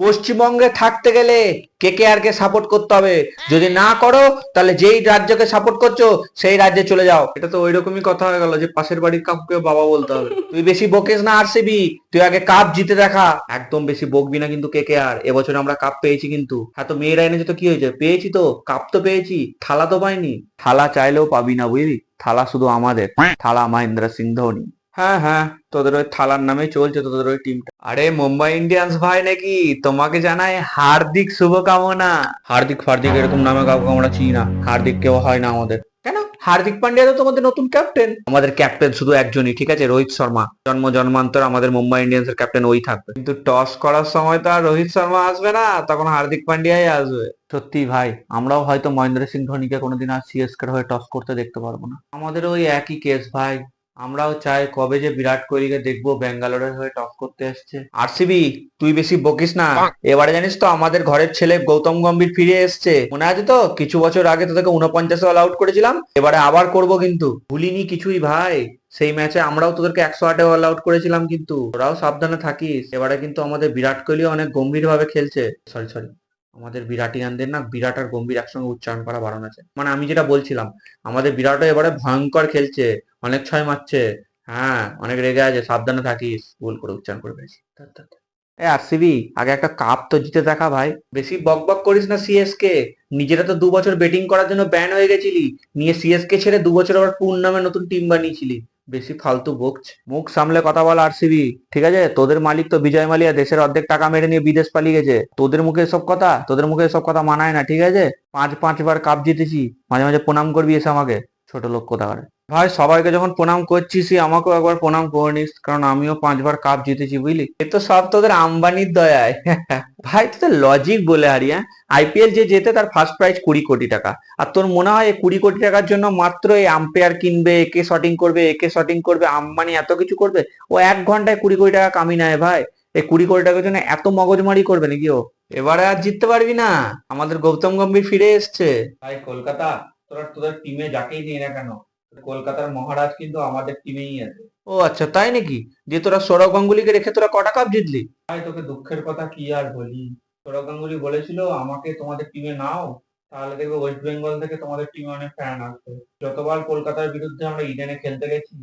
পশ্চিমবঙ্গে থাকতে গেলে কে কে আর কে সাপোর্ট করতে হবে? যদি না করো তাহলে যেই রাজ্যকে সাপোর্ট করছ সেই রাজ্যে চলে যাও। এটা তো ওইরকমই কথা হয়ে গেল যে পাশের বাড়ির কাকুকে বাবা বলতে হবে। তুই বেশি বকেস না আরসিবি তুই আগে কাপ জিতে দেখা। একদম বেশি বকবি না কিন্তু কে কে আর এবছর আমরা কাপ পেয়েছি কিন্তু। হ্যাঁ তো মেয়েরা এনেছে তো কি হয়েছে? পেয়েছি তো কাপ তো পেয়েছি থালা তো পাইনি। থালা চাইলেও পাবি না বুঝলি? থালা শুধু আমাদের থালা মহেন্দ্র সিং ধোনি। হ্যাঁ হ্যাঁ তোদের ওই থালার নামে চলছে তোদের ওই টিমটা আরে, মুম্বাই ইন্ডিয়ান্স ভাই নাকি? তোমাকে জানাই হার্দিক শুভকামনা। হার্দিক ফার্দিক এরকম নামে কাউকে আমরা চিনি না। হার্দিক কেউ হয় না আমাদের। কেন? হার্দিক পান্ডিয়া তো তোমাদের নতুন ক্যাপ্টেন আমাদের ক্যাপ্টেন শুধু একজনই, ঠিক আছে? রোহিত শর্মা। জন্ম, জন্মান্তর আমাদের মুম্বাই ইন্ডিয়ান্স এর ক্যাপ্টেন ওই থাকবে। কিন্তু টস করার সময় তো আর রোহিত শর্মা আসবে না, তখন হার্দিক পান্ডিয়াই আসবে। সত্যি ভাই, আমরাও হয়তো মহেন্দ্র সিং ধোনিকে কোনোদিন আর সিএসকে হয়ে টস করতে দেখতে পারব না। আমাদের ওই একই কেস ভাই। আমরাও চাই কবে যে বিরাট কোহলিকে দেখব ব্যাঙ্গালোরের হয়ে টস করতে আসছে আরসিবি তুই বেশি বকিস না। এবারে জানিস তো আমাদের ঘরের ছেলে গৌতম গম্ভীর ফিরে এসছে। মনে আছে তো? কিছু বছর আগে তোদেরকে উনপঞ্চাশে অল আউট করেছিলাম। এবারে আবার করব কিন্তু। ভুলিনি কিছুই ভাই। সেই ম্যাচে আমরাও তোদেরকে একশো আটে অল আউট করেছিলাম কিন্তু। তোরাও সাবধানে থাকিস। এবারে কিন্তু আমাদের বিরাট কোহলি অনেক গম্ভীর ভাবে খেলছে। সরি সরি আমাদের বিরাটিয়ানদের না বিরাট আর গম্ভীর একসঙ্গে উচ্চারণ করা বারণ আছে। মানে আমি যেটা বলছিলাম, আমাদের বিরাটও এবারে ভয়ঙ্কর খেলছে, অনেক ছয় মারছে হ্যাঁ অনেক রেগে আছে, সাবধানে থাকিস ভুল করে উচ্চারণ করে ফেলেছি। এ আরসিবি, আগে একটা কাপ তো জিতে দেখা ভাই। বেশি বক বক করিস না সিএসকে নিজেরা তো দু বছর ব্যাটিং করার জন্য ব্যান হয়ে গেছিলি, নিয়ে সিএসকে ছেড়ে দু বছর আবার পুন নামে নতুন টিম বানিয়েছিলি। বেশি ফালতু বকছে মুখ সামলে কথা বল আরসিবি ঠিক আছে? তোদের মালিক তো বিজয় মালিয়া, দেশের অর্ধেক টাকা মেরে নিয়ে বিদেশ পালিয়ে গেছে। তোদের মুখে সব কথা? তোদের মুখে সব কথা মানায় না, ঠিক আছে? পাঁচ, পাঁচবার কাপ জিতেছি। মাঝে মাঝে প্রণাম করবি এসে আমাকে। ছোট লোক কোথাকারে? ভাই, সবাইকে যখন প্রণাম করছিস আমাকেও একবার প্রণাম করে নিস, কারণ আমিও পাঁচবার কাপ জিতেছি, বুঝলি? এ তো সব তোদের আম্বানির দয়ায়। ভাই, তোদের লজিক বলে হারি হ্যাঁ? আইপিএল যে জেতে তার ফার্স্ট প্রাইজ কুড়ি কোটি টাকা। আর তোর মনে হয় কুড়ি কোটি টাকার জন্য মাত্র এই আম্পায়ার কিনবে একে শটিং করবে একে শটিং করবে, আম্বানি এত কিছু করবে? ও এক ঘন্টায় কুড়ি কোটি টাকা কামি নেয়, ভাই। এই কুড়ি কোটি টাকার জন্য এত মগজমারি করবে নাকি ও? এবারে আর জিততে পারবি না। আমাদের গৌতম গম্ভীর ফিরে এসছে। ভাই, কলকাতা? তোরা তোদের টিমে যাকেই নিয়ে না কেন কলকাতার মহারাজ কিন্তু আমাদের টিমেই আছে। ও আচ্ছা তাই নাকি? যে তোরা সৌরভ গাঙ্গুলিকে রেখে তোরা কটা কাপ জিতলি? ভাই তোকে দুঃখের কথা কি আর বলি? সৌরভ গাঙ্গুলি বলেছিল আমাকে তোমাদের টিমে নাও তাহলে দেখবে ওয়েস্ট বেঙ্গল থেকে তোমাদের টিমে অনেক ফ্যান আসবে। যতবার কলকাতার বিরুদ্ধে আমরা ইডেনে খেলতে গেছি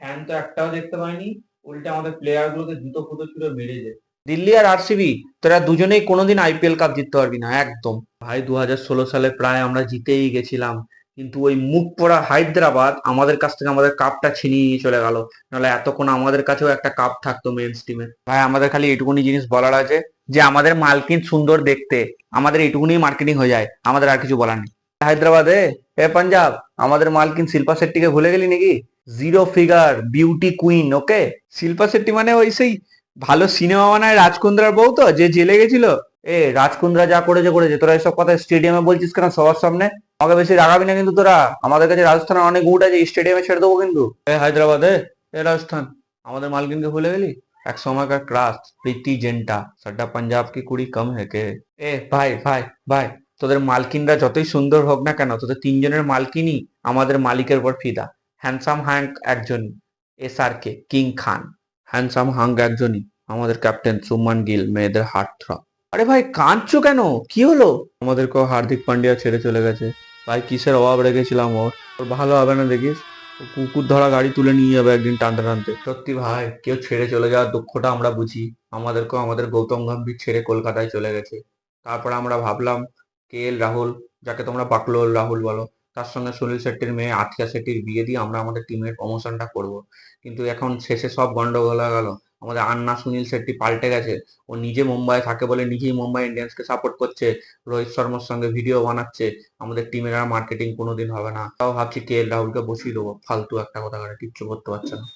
ফ্যান তো একটাও দেখতে পাইনি উল্টে আমাদের প্লেয়ার গুলোকে জুতো ফুটো ছুড়ে মেরেছে দিল্লি আর আরসিবি তোরা দুজনেই কোনোদিন আইপিএল কাপ জিততে পারবি না একদম। ভাই দু হাজার ষোলো সালে প্রায় আমরা জিতেই গেছিলাম। কিন্তু ওই মুখ পড়া হায়দ্রাবাদ আমাদের কাছ থেকে আমাদের কাপটা ছিনিয়ে নিয়ে চলে গেল। নাহলে এতক্ষণ আমাদের কাছেও একটা কাপ থাকতো মেন্স টিমে ভাই, আমাদের খালি এটুকুনি জিনিস বলার আছে যে, আমাদের মালকিন সুন্দর দেখতে, আমাদের এটুকুনি মার্কেটিং হয়ে যায়, আমাদের আর কিছু বলার নেই। হায়দ্রাবাদে? এ পাঞ্জাব, আমাদের মালকিন শিল্পা শেট্টিকে ভুলে গেলি নাকি? Zero figure beauty queen okay Shilpa Shetty মানে ওই সেই ভালো সিনেমা বানায় রাজকুন্দ্রার বউ তো, যে জেলে গেছিল। এ, রাজকুন্দ্রা যা করেছে করেছে। তোরা এসব কথা স্টেডিয়ামে বলছিস কেন? সবার সামনে? আমাকে বেশি রাগাবি না কিন্তু তোরা। আমাদের কাছে রাজস্থানের অনেক উট আছে স্টেডিয়ামে ছেড়ে দেবো কিন্তু। এ, হায়দ্রাবাদে? এ, রাজস্থান। আমাদের মালকিনকে ভুলে গেলি? এক সময়কার ক্লাস প্রীতি জেন্টা, সাড্ডা পাঞ্জাব কি কুড়ি কম হেকে এ, ভাই ভাই ভাই, তোদের মালকিনরা যতই সুন্দর হোক না কেন, তোদের তিনজনের মালকিনই আমাদের মালিকের উপর ফিদা। হ্যান্ডসাম হ্যাঙ্ক একজনই S R K king Khan handsome hunk একজনই, আমাদের ক্যাপ্টেন সুমান গিল, মেয়েদের হার্ট থ্রপ আরে ভাই কাঁদছো কেন? কি হলো? আমাদেরকেও হার্দিক পান্ডিয়া ছেড়ে চলে গেছে। ভাই কিসের অভাব রেখেছিলাম ওর? ওর ভালো হবে না দেখিস? কুকুর ধরা গাড়ি তুলে নিয়ে যাবে একদিন টানতে টানতে। সত্যি ভাই কেউ ছেড়ে চলে যাওয়ার দুঃখটা আমরা বুঝি। আমাদেরকেও আমাদের গৌতম গম্ভীর ছেড়ে কলকাতায় চলে গেছে। তারপর আমরা ভাবলাম কে এল রাহুল? যাকে তোমরা বাকলোল রাহুল বলো। তার সঙ্গে সুনীল শেট্টির মেয়ে আথিয়া শেট্টির বিয়ে দিয়ে আমরা আমাদের টিমের প্রমোশনটা করব। কিন্তু এখন শেষে সব গন্ডগোল হয়ে গেল। আমাদের আন্না সুনীল শেট্টি পাল্টে গেছে। ও নিজে মুম্বাই থাকে বলে নিজেই মুম্বাই ইন্ডিয়ান্সকে সাপোর্ট করছে। রোহিত শর্মার সঙ্গে ভিডিও বানাচ্ছে। আমাদের টিমের আর মার্কেটিং কোনোদিন হবে না। তাও ভাবছি কে এল রাহুলকে বসিয়ে দেবো। ফালতু একটা কথা কিচ্ছু করতে পারছে না।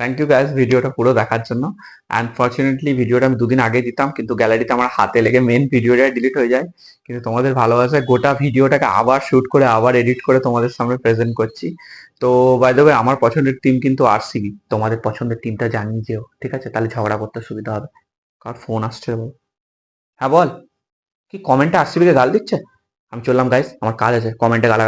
থ্যাংক ইউ গাইস ভিডিওটা পুরো দেখার জন্য। আনফর্চুনেটলি ভিডিওটা আমি দুদিন আগে দিতাম, কিন্তু গ্যালারিতে আমার হাতে লেগে মেন ভিডিওটা ডিলিট হয়ে যায়। কিন্তু তোমাদের ভালোবাসায় গোটা ভিডিওটাকে আবার শুট করে, আবার এডিট করে তোমাদের সামনে প্রেজেন্ট করছি। তো বাই দ্য আমার পছন্দের টিম কিন্তু আরসিবি তোমাদের পছন্দের টিমটা জানিয়ে যেও, ঠিক আছে? তাহলে ঝগড়া করতে সুবিধা হবে। কার ফোন আসছে হ্যাঁ বল। কি কমেন্টে আরসিবিকে গাল দিচ্ছে? আমি চললাম গাইস আমার কাজ আছে। কমেন্টে গালা